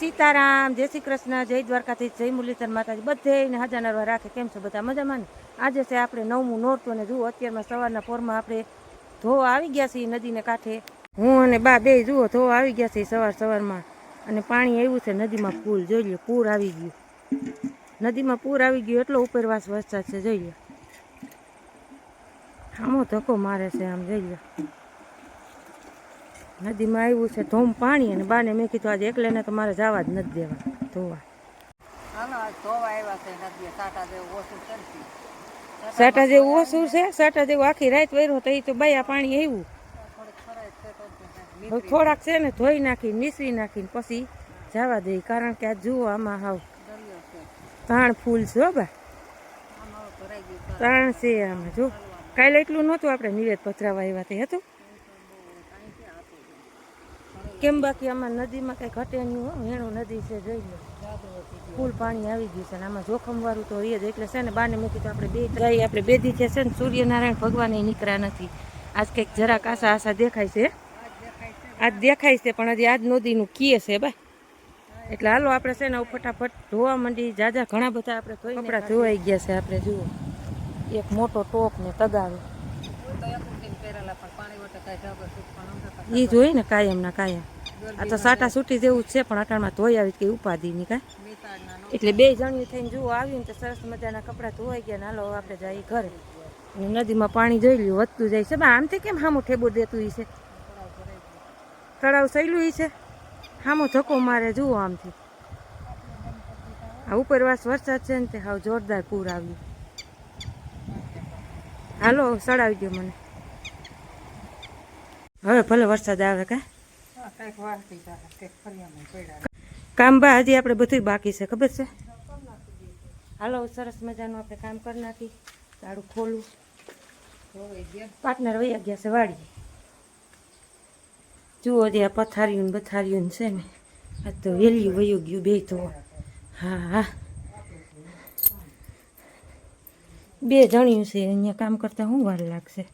સીતારામ, જય શ્રી કૃષ્ણ, જય દ્વારકાથી જય મુરલીધર માતાજી. બધે ને હાજર નરવા રાખે. કેમ છો બધા? મજામાં ને? આજે છે આપણે નવમું નોરતું અને જુઓ, અત્યારમાં સવારના પોરમાં આપણે ધોવા આવી ગયા છીએ નદીને કાંઠે. હું અને બા બે જુઓ ધોવા આવી ગયા છીએ સવાર સવારમાં. અને પાણી આવ્યું છે નદીમાં પૂર જોઈ લે, પૂર આવી ગયું. નદીમાં પૂર આવી ગયું, એટલો ઉપરવાસ વરસાદ છે, જોઈ લે. આમો ધક્કો મારે છે આમ, જોઈ લો. નદીમાં આવ્યું છે ધોમ પાણી અને બાને મેં કીધું આજે એકલેને તો મારે જવા જ નથી દેવા. ધોવા. સાટા જેવું ઓછું છે સાટા જેવું આખી રાત વર્યો તો એ તો બયા પાણી આવ્યું. થોડીક છે ને ધોઈ નાખી નીસવી નાખીને પછી જવા દઈ કારણ કે આ જુઓ આમાં હાવ તાણ ફૂલ છે બા. તાણ છે આમાં જો. કાલે એટલું નહોતું આપણે નિવેદ પથરાવા આવ્યા તે હતું. કેમ બાકી આમાં નદીમાં કંઈ ઘટે નહીં હો. વેણું નદી છે જઈ લો. ફૂલ પાણી આવી ગયું છે અને આમાં જોખમ વાળું તો એ જ. એટલે છે ને બાને મૂકી તો આપણે બે ગાય આપણે બે દી છે ને સૂર્યનારાયણ ભગવાન એ નીકળ્યા નથી. આજ કંઈક જરાક આશા આશા દેખાય છે. આજ દેખાય છે પણ હજી આજ નદીનું કીએ છે બા. એટલે હાલો આપણે છે ને ફટાફટ ધોવા માંડી જાજા ઘણા બધા આપણે કપડા ધોવાઈ ગયા છે આપણે જુઓ. એક મોટો ટોપ ને તગારો હું તો એક ઉઠીને પહેરેલા પણ પાણી વટે કાંઈ ઢગો સૂકવાનો નહોતો. એ જોઈએ ને કાયમ ના કાયમ. આ તો સાટા સૂટી જેવું જ છે પણ અટાણમાં ધોઈ આવી કે ઉપાધિ ની કાંઈ. એટલે બે જણ્યું થઈને જુઓ આવ્યું તો સરસ મજાના કપડાં ધોવાઈ ગયા ને હાલો આપણે જઈએ ઘરે. અને નદીમાં પાણી જોઈ લ્યું વધતું જાય છે. આમથી કેમ હામું ઠેબુ દેતું છે? તળાવ સહેલું છે? હામો ધક્કો મારે જુઓ આમથી. આ ઉપરવાસ વરસાદ છે ને તે હાવ જોરદાર પૂર આવ્યું. હાલો સડાવી દો મને. હવે ભલે વરસાદ આવે કા. કામ બા હજી આપણે બધું બાકી છે ખબર છે? હાલો સરસ મજાનું આપણે કામ કરી નાખી તાળું ખોલું. પાર્ટનર વૈયા ગયા છે વાડી જુઓ જે આ પથારીયું ને બથારીયું ને છે ને આ તો વેલ્યું વયું ગયું બે તો. હા હા. બે જણ્યું છે અહીંયા કામ કરતા શું વાર લાગશે.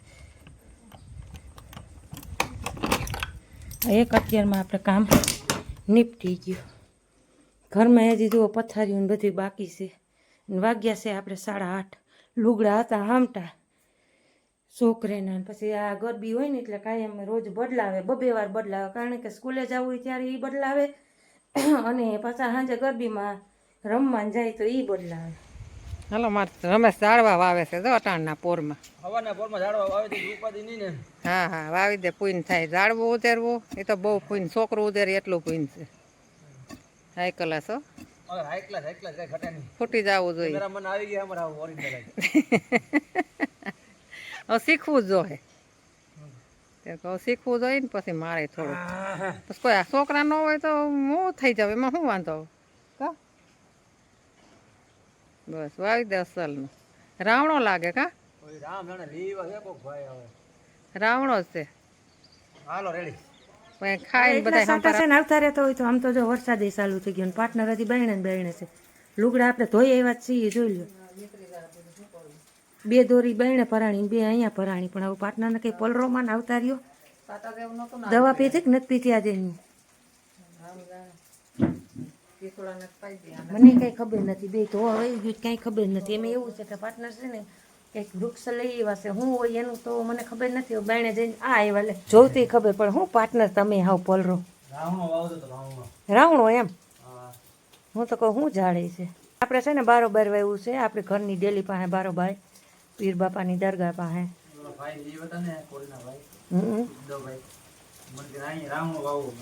એક અત્યારમાં આપણે કામ નીપટી ગયું. ઘરમાં હજી જુઓ પથારીઓને બધું બાકી છે. વાગ્યા છે આપણે સાડા આઠ. લુગડા હતા, હામટા. છોકરેના પછી આ ગરબી હોય ને એટલે કાયમ રોજ બદલાવે બબે વાર બદલાવે. કારણ કે સ્કૂલે જવું હોય ત્યારે એ બદલાવે. અને પાછા સાંજે ગરબીમાં રમવાને જાય તો એ બદલાવે. હાલો મારે રમેશ ઝાડવા વાવે છે જો અટાણના પોરમાં. હવાના પોરમાં ઝાડવા વાવે તો ઉપાધિ નહીં ને. હા હા વાવી દે પૂન થાય. ઝાડવું ઉતેરવું એ તો બહુ પૂન. છોકરું ઉતેરે એટલું પૂન છે. હાઈ કલાસ હો. ફૂટી જવું જોઈએ. મને આવી ગયા અમારા ઓરિજિનલ હવે શીખવું જોઈએ. શીખવું જોઈએ ને પછી મારે થોડું પછી કોઈ છોકરા ન હોય તો હું થઈ જાવ એમાં શું વાંધો? બસ વાવી દે અસલનું રાવણો લાગે કા? રાવણો છે. હાલો રેડી ખાઈને બધા સાંટા છે ને આવતા રહેતા હોય તો આમ તો જો વરસાદ ચાલુ થઈ ગયો પાર્ટનર હજી બહેણે ને બહેણે છે. લુગડા આપણે ધોઈ એવા છીએ જોઈ લો બે દોરી બહેણે પરાણી બે અહીંયા પરાણી પણ હવે પાર્ટનરને કઈ પલરોમાં આવતા રહ્યો. દવા પીધી કે નથી પીધી આજે? મને કઈ ખબર નથી બે તો હવે ગયું કઈ ખબર નથી. એમાં એવું છે કે પાર્ટનર છે ને કંઈક વૃક્ષ લઈ એવા છે. હું હોય એનું તો મને ખબર નથી. બાયણે જઈને આ આવ્યા લે. જોતી ખબર પણ હું પાર્ટનર તમે હાવ પલરો. રાવણો વાવતો તો રાવણો. રાવણો એમ? હું. તો કહું હું જાડે છે. આપણે છે ને બારોબાર વાવ્યું છે. આપણે ઘરની ડેલી પાસે બારોબાર પીર બાપાની દરગાહ પાસે. ભાઈ લીવ હતા ને ભાઈ. હમ. રાવણો વાવો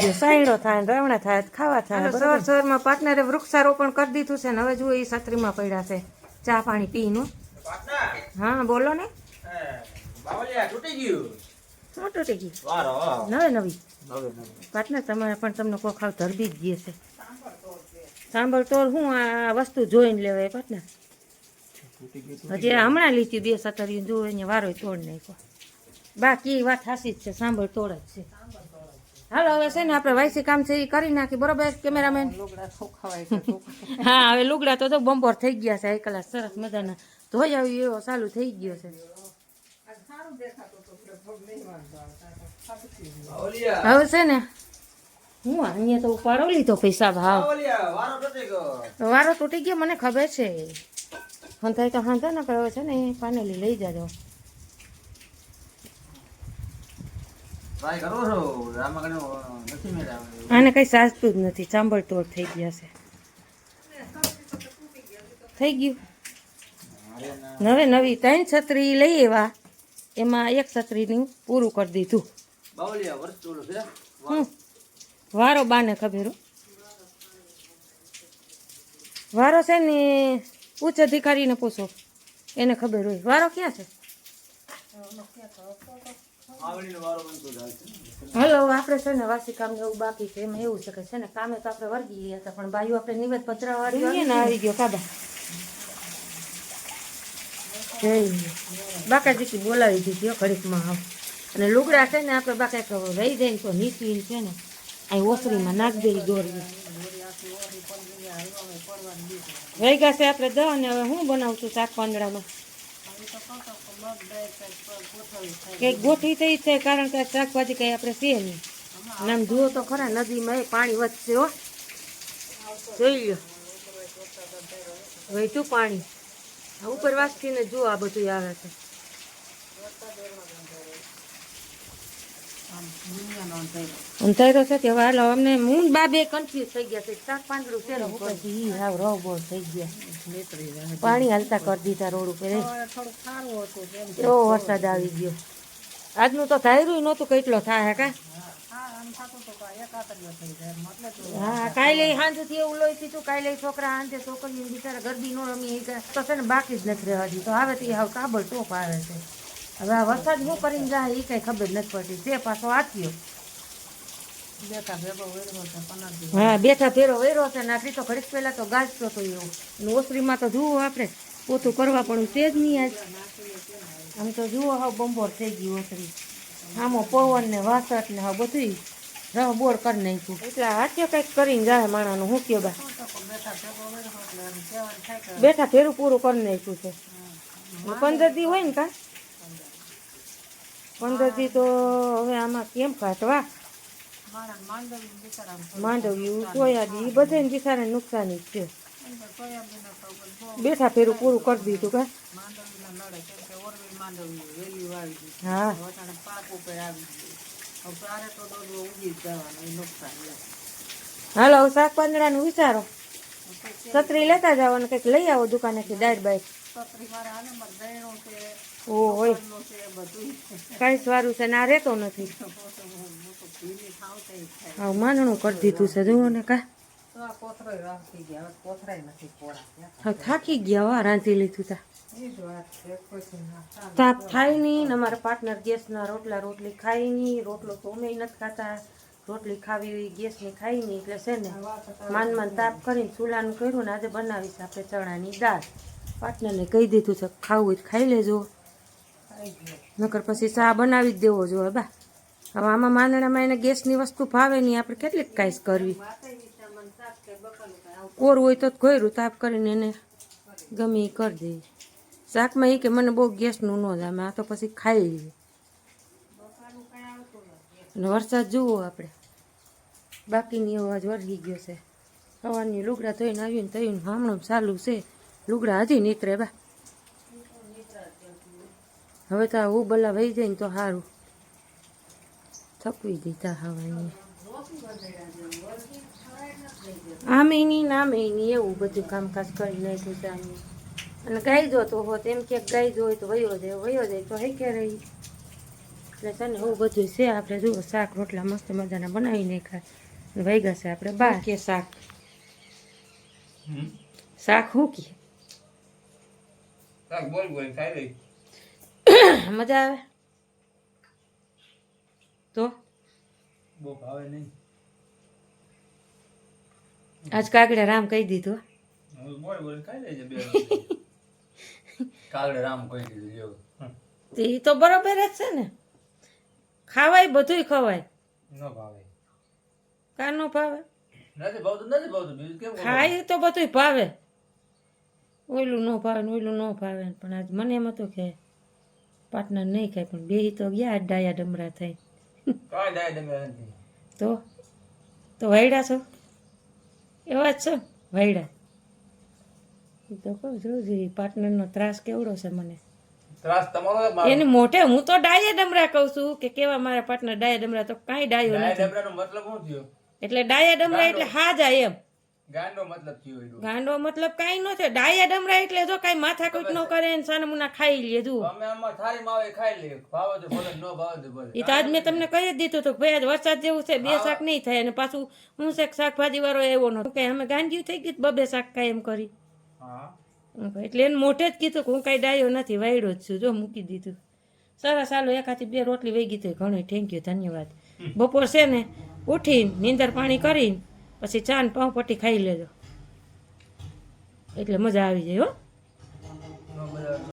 ગયો સાયણો થાય ને થાય ખાવા થાય. સવાર સવારમાં પાર્ટનરે વૃક્ષારોપણ કરી દીધું છે ને હવે જુઓ એ છત્રીમાં પડ્યા છે. ચા પાણી પીનું. પાટના હા બોલો ને. તૂટી ગયું. શું તૂટી ગયું? નવે નવી. પાર્ટનર તમારે પણ તમને કોઈ ખાવ ધરબી જ ગયે છે. સાંભળ તો હું આ વસ્તુ જોઈને લેવાય પાર્ટનર તૂટી હજી હમણાં લીધી બે સતરીયું જો વારો તોડ નાખ્યો. બાકી વાત હાસી જ છે સાંભળ તોડ જ છે. હાલો હવે છે ને આપણે વાયસી કામ છે એ કરી નાખી બરોબર કેમેરામેન? હા હવે લુગડા તો બમ્પર થઈ ગયા છે એક કલાક સરસ મજાના. ધોઈ આવી એવો ચાલુ થઈ ગયો છે. હવે છે ને હું અહીંયા તો ઉપાડો લીધો પૈસા ભાવ. વારો તૂટી ગયો વારો તૂટી ગયો મને ખબર છે. હંતાઈ તો હાંધો ન કર્યો છે ને એ પાનેલી લઈ જાજો. ટ્રાય કરો છો? આમાં કને નથી મેળવ્યા આને કઈ સાચતું જ નથી. ચાંબળ તોડ થઈ ગયા છે. થઈ ગયું. નવે નવી ત્રણ છત્રી લઈ એવા. એમાં એક છત્રીનું પૂરું કરી દીધું. વારો બાને ખબર વારો છે ને ઉચ્ચ અધિકારીને પૂછો. એને ખબર હોય. વારો ક્યાં છે? આવડીનો વારો બનતો જાય છે. હલો આપણે છે ને વાસી કામ એવું બાકી છે. એમાં એવું છે કે છે ને કામે તો આપણે વર્ગી ગયા હતા પણ બાયું આપણે નિવેદ પત્રાવાળી ને આવી ગયો કાબા. જય બોલાવી દીધી ઘડીકમાં આવ. અને લુગડા છે ને આપણે બાકા એક રહી જાય ને તો નીકળી છે ને અહીં ઓસરીમાં નાખ દઈ દોરી રહી ગયા છે આપણે દહ અને હવે હું બનાવું છું શાક પાંદડામાં? કંઈક ગોઠવી થઈ છે, કારણ કે શાકભાજી કંઈ આપણે છે નહીં. નામ જુઓ તો ખરા નદીમાં પાણી વધશે હો. જોઈ લો વહેતું પાણી. ઉપર વાસતીને જુઓ આ બધું આવે છે અંધારો છે તે હાલો અમને હું બા બે કન્ફ્યુઝ થઈ ગયા છે. શાક પાંદડું છે ઈ હાવ રોબોળ થઈ ગયા. પાણી હાલતા કરી દીધા રોડ ઉપર એવો વરસાદ આવી ગયો. આજનું તો ધાર્યું નહોતું કેટલો થાય કા? હા કાલે સાંજથી એવું લોહી પીધું કાલે છોકરા સાંજે છોકરીઓ બિચારા ગરબી નો રમી તો છે ને બાકી જ નથી રહેવા તો આવે તો હાવ કાબળ ટોપ આવે છે. હવે આ વરસાદ શું કરીને જાય એ કઈ ખબર નથી પડતી. તે પાછો આપ્યો. હા બેઠા ફેરો વેરો છે ને આટલી તો ઘડીક પહેલા તો ગાજતો તો એવો. ઓસરીમાં તો જુઓ આપણે પોતું કરવા પણ તે જ નહીં આજ આમ તો જુઓ હાવ બંબોર થઈ ગયું ઓસરી. આમાં પવન ને વાસટ ને હાવ બધું રહ બોર કરી નાખ્યું. એટલે હાથે કંઈક કરીને જાય માણાનું હું કયો બા? બેઠા ફેરું પૂરું કરી નાખ્યું છે. પંદર દી હોય ને કા? પંદર દી તો હવે આમાં કેમ કાઢવા? માંડવ્યું સોયાબી બધાને બિચારાને નુકસાની જ છે. બેઠા ફેરું પૂરું કરી દીધું કે? હા. હાલો શાક પાંદડાનું વિચારો. છત્રી લેતા જાઓ અને કંઈક લઈ આવો દુકાનેથી બાઈક ઓ હોય. કાંઈ સારું છે ના રહેતો નથી. હા માનણું કરી દીધું છે જુઓ ને કા. થાકી ગયા હો રાંધી લીધું તા. તાપ થાય. નહીં અમારા પાર્ટનર ગેસના રોટલા રોટલી ખાય નહીં રોટલો તો અમે નથી ખાતા. રોટલી ખાવી ગેસની ખાઈ નહીં એટલે છે ને માન માન તાપ કરીને ચૂલાનું કર્યું ને આજે બનાવીશ આપણે ચણાની દાળ. પાર્ટનરને કહી દીધું છે, ખાવું તો ખાઈ લેજો. નકર પછી ચા બનાવી જ દેવો જોઈએ બા. હવે આમાં માંદણામાં એને ગેસની વસ્તુ ભાવે નહીં, આપણે કેટલીક કાંઈ કરવી. કોર હોય તો ઘોયરું તાપ કરીને એને ગમે એ કરી દઈએ શાકમાં એ કે મને બહુ ગેસનું ન જામે આ તો પછી ખાઈ લઈએ. અને વરસાદ જુઓ આપણે. બાકીની અવાજ વળગી ગયો છે. સવારની લુગડા ધોઈને આવીને તોઈને હમણાં ચાલુ છે. લુગડા હજી નીતરે બા. હવે તો આ બલા વહી જાય ને તો સારું થકવી દીધા હવે અહીંયા. આમે નહીં ને નહીં એવું બધું કામકાજ કરી નાખ્યું છે આમે અને ગાઈ જોતો હોત, એમ કે ગાય જોઈ તો વયો જાય વયો જાય તો હે કે રહી એટલે છે ને એવું બધું છે. આપણે જુઓ, શાક રોટલા મસ્ત મજાના બનાવી નાખ્યા અને ગશે આપણે. બાર કે શાક. શાક હું કે? બોલ બોલ ખાઈ લઈ. મજા આવે? તો? બહુ ભાવે નહીં. આજ કાગડા રામ કહી દીધું. બોલ બોલ ખાઈ લેજે બે કાગડે રામ કહી દીધું જો. તો એ તો બરોબર જ છે ને. ખાવાય બધુંય ખવાય. ન ભાવે. કા ન ભાવે? નથી ભાવતું નથી ભાવતું બીજું કેમ ખાય તો બધુંય ભાવે. ઓયલું ન ભાવે ને ઓયલું ન ભાવે પણ આજ મને એમ હતું કે પાર્ટનર નહીં ખાય પણ બે તો ગયા ડાયા ડમરા થઈ કાંઈ ડાય ડમે નથી. તો? તો વાયડા છો? એવા જ છો વાયડા. એ તો કહું છું જે પાર્ટનરનો ત્રાસ કેવડો છે મને. ત્રાસ તમારો એને મોઢે હું તો ડાયે ડમરા કહું છું કે કેવા મારા પાર્ટનર ડાયા ડમરા તો કાંઈ ડાયો નથી. મતલબ શું થયો? એટલે ડાયા ડમરા એટલે હાજા એમ. ગાંડો મતલબ થયો ગાંડો મતલબ કાંઈ ન છે ડાયા ડમરા એટલે જો કાઈ માથા કોઈક નો કરે ને સાનમુના ખાઈ લે જુઓ અમે આમાં થારી માવે ખાઈ લે. ભાવે તો ભલે નો ભાવે તો ભલે. ઈ તો આજ મેં તમને કહી જ દીધું તો ભાઈ આજ વરસાદ જેવું છે બે શાક નહીં થાય અને પાછું હું છે શાકભાજી વાળો એવો નો કે અમે ગાંજ્યું થઈ ગયું બબે શાક કાય એમ કરી. હા. હું એટલે એને મોઢે જ કીધું કે હું કાંઈ ડાયો નથી વાયડો જ છું. જો મૂકી દીધું. સરસ હાલો એકાથી બે રોટલી વહી ગઈ તો ઘણું થેન્ક યુ ધન્યવાદ. બપોર છે ને ઉઠીને નીંદર પાણી કરીને પછી ચા ને ખાઈ લેજો. એટલે મજા આવી જાય હો.